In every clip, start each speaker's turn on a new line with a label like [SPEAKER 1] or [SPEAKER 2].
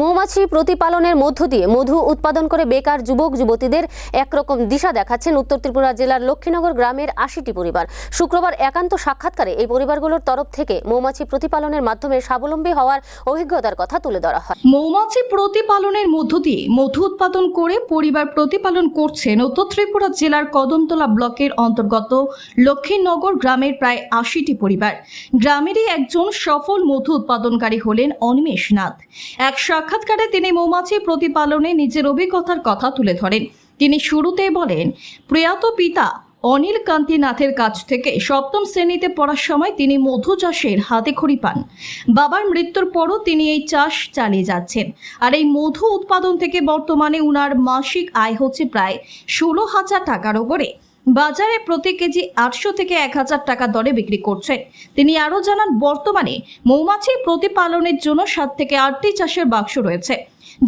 [SPEAKER 1] মৌমাছি প্রতিপালনের মধ্য দিয়ে মধু উৎপাদন করে বেকার যুবক, যুবতীদের একরকম দিশা দেখাচ্ছেন উত্তর ত্রিপুরা জেলার লক্ষ্মীনগর গ্রামের আশিটি পরিবার। শুক্রবার একান্ত সাক্ষাৎকারে এই পরিবারগুলোর তরফ থেকে মৌমাছি প্রতিপালনের মাধ্যমে স্বাবলম্বী হওয়ার অভিজ্ঞতার কথা তুলে ধরা হয়।
[SPEAKER 2] মৌমাছি প্রতিপালনের মধ্য দিয়ে মধু উৎপাদন করে পরিবার প্রতিপালন করছেন উত্তর ত্রিপুরা জেলার কদমতলা ব্লকের অন্তর্গত লক্ষ্মীনগর গ্রামের প্রায় আশিটি পরিবার। গ্রামেরই একজন সফল মধু উৎপাদনকারী হলেন অনিমেষ নাথ। এক সাক্ষাৎকারে তিনি মৌমাছি প্রতিপালনে নিজের অভিজ্ঞতার কথা তুলে ধরেন। তিনি শুরুতে বলেন, প্রয়াত পিতা অনিল কান্তি নাথের কাছ থেকে সপ্তম শ্রেণীতে পড়ার সময় তিনি মধু চাষের হাতে খড়ি পান। বাবার মৃত্যুর পরও তিনি এই চাষ চালিয়ে যাচ্ছেন। আর এই মধু উৎপাদন থেকে বর্তমানে উনার মাসিক আয় হচ্ছে প্রায় ষোলো হাজার টাকার ওপরে। বাজারে প্রতি কেজি আটশো থেকে এক হাজার টাকা দরে বিক্রি করছেন। তিনি আরও জানান, বর্তমানে মৌমাছি প্রতিপালনের জন্য সাত থেকে আটটি চাষের বাক্স রয়েছে,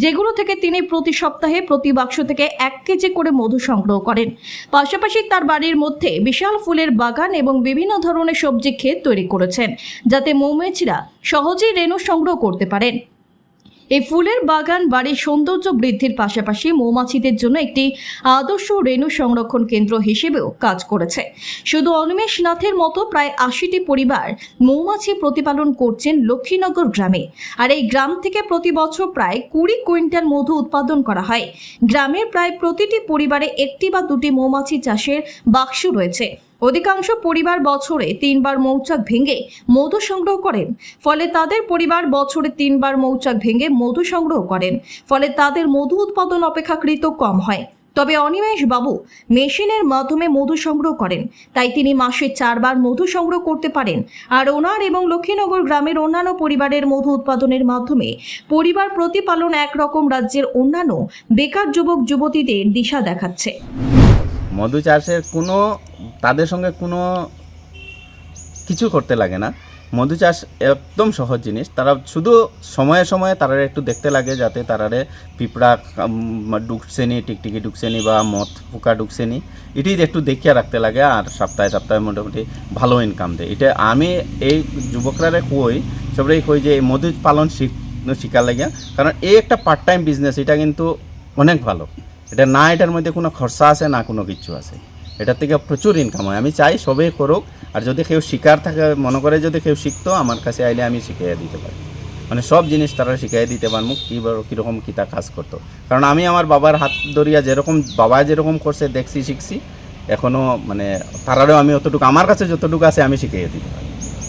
[SPEAKER 2] যেগুলো থেকে তিনি প্রতি সপ্তাহে প্রতি বাক্স থেকে এক কেজি করে মধু সংগ্রহ করেন। পাশাপাশি তার বাড়ির মধ্যে বিশাল ফুলের বাগান এবং বিভিন্ন ধরনের সবজি ক্ষেত তৈরি করেছেন, যাতে মৌমাছিরা সহজেই রেণু সংগ্রহ করতে পারেন। এই ফুলের বাগান বাড়ির সৌন্দর্য বৃদ্ধির পাশাপাশি মৌমাছিদের জন্য একটি আদর্শ রেণু সংরক্ষণ কেন্দ্র হিসেবেও কাজ করেছে। শুধু অনিমেষ নাথের মতো প্রায় আশিটি পরিবার মৌমাছি প্রতিপালন করছেন লক্ষ্মীনগর গ্রামে। আর এই গ্রাম থেকে প্রতি বছর প্রায় কুড়ি কুইন্টাল মধু উৎপাদন করা হয়। গ্রামের প্রায় প্রতিটি পরিবারে একটি বা দুটি মৌমাছি চাষের বাক্স রয়েছে। অধিকাংশ পরিবার বছরে তিনবার মৌচাক ভেঙে মধু সংগ্রহ করেন। ফলে তাদের পরিবার বছরে তিনবার মৌচাক ভেঙে মধু সংগ্রহ করেন। ফলে তাদের মধু উৎপাদন অপেক্ষাকৃত কম হয়। তবে অনিমেষ বাবু মেশিনের মাধ্যমে মধু সংগ্রহ করেন। তাই তিনি মাসে চারবার মধু সংগ্রহ করতে পারেন। আর ওনার এবং লক্ষ্মীনগর গ্রামের অন্যান্য পরিবারের মধু উৎপাদনের মাধ্যমে পরিবার প্রতিপালন একরকম রাজ্যের অন্যান্য বেকার যুবক যুবতীদের দিশা দেখাচ্ছে।
[SPEAKER 3] মধু চাষের কোনো তাদের সঙ্গে কোনো কিছু করতে লাগে না। মধু চাষ একদম সহজ জিনিস। তারা শুধু সময়ে সময়ে তারা একটু দেখতে লাগে যাতে তারারে পিঁপড়া উম, ঢুকছেনি টিকটিকি ঢুকছেনি বা মদ পোকা ঢুকছেনি এটি একটু দেখিয়া রাখতে লাগে আর সপ্তাহে সপ্তাহে মোটামুটি ভালো ইনকাম দেয়। এটা আমি এই যুবকরারে কই সবাই কই যে এই মধু পালন শিখ শিকার লাগে। কারণ এই একটা পার্ট টাইম বিজনেস এটা কিন্তু অনেক ভালো। এটা না, এটার মধ্যে কোনো খরচা আছে না, কোনো কিছু আছে। এটার থেকে প্রচুর ইনকাম হয়। আমি চাই সবাই করুক, আর যদি কেউ শিকার থাকে, মনে করে যদি কেউ শিখতো, আমার কাছে আইলে আমি শিখিয়ে দিতে পারি। মানে সব জিনিস তারা শিখিয়ে দিতে পারব কী কীরকম কীটা কাজ করতো। কারণ আমি আমার বাবার হাত ধরিয়া যেরকম, বাবা যেরকম করছে, দেখছি, শিখছি এখনও মানে তারারও আমি অতটুকু, আমার কাছে যতটুকু আছে, আমি শিখিয়ে দিতে পারি।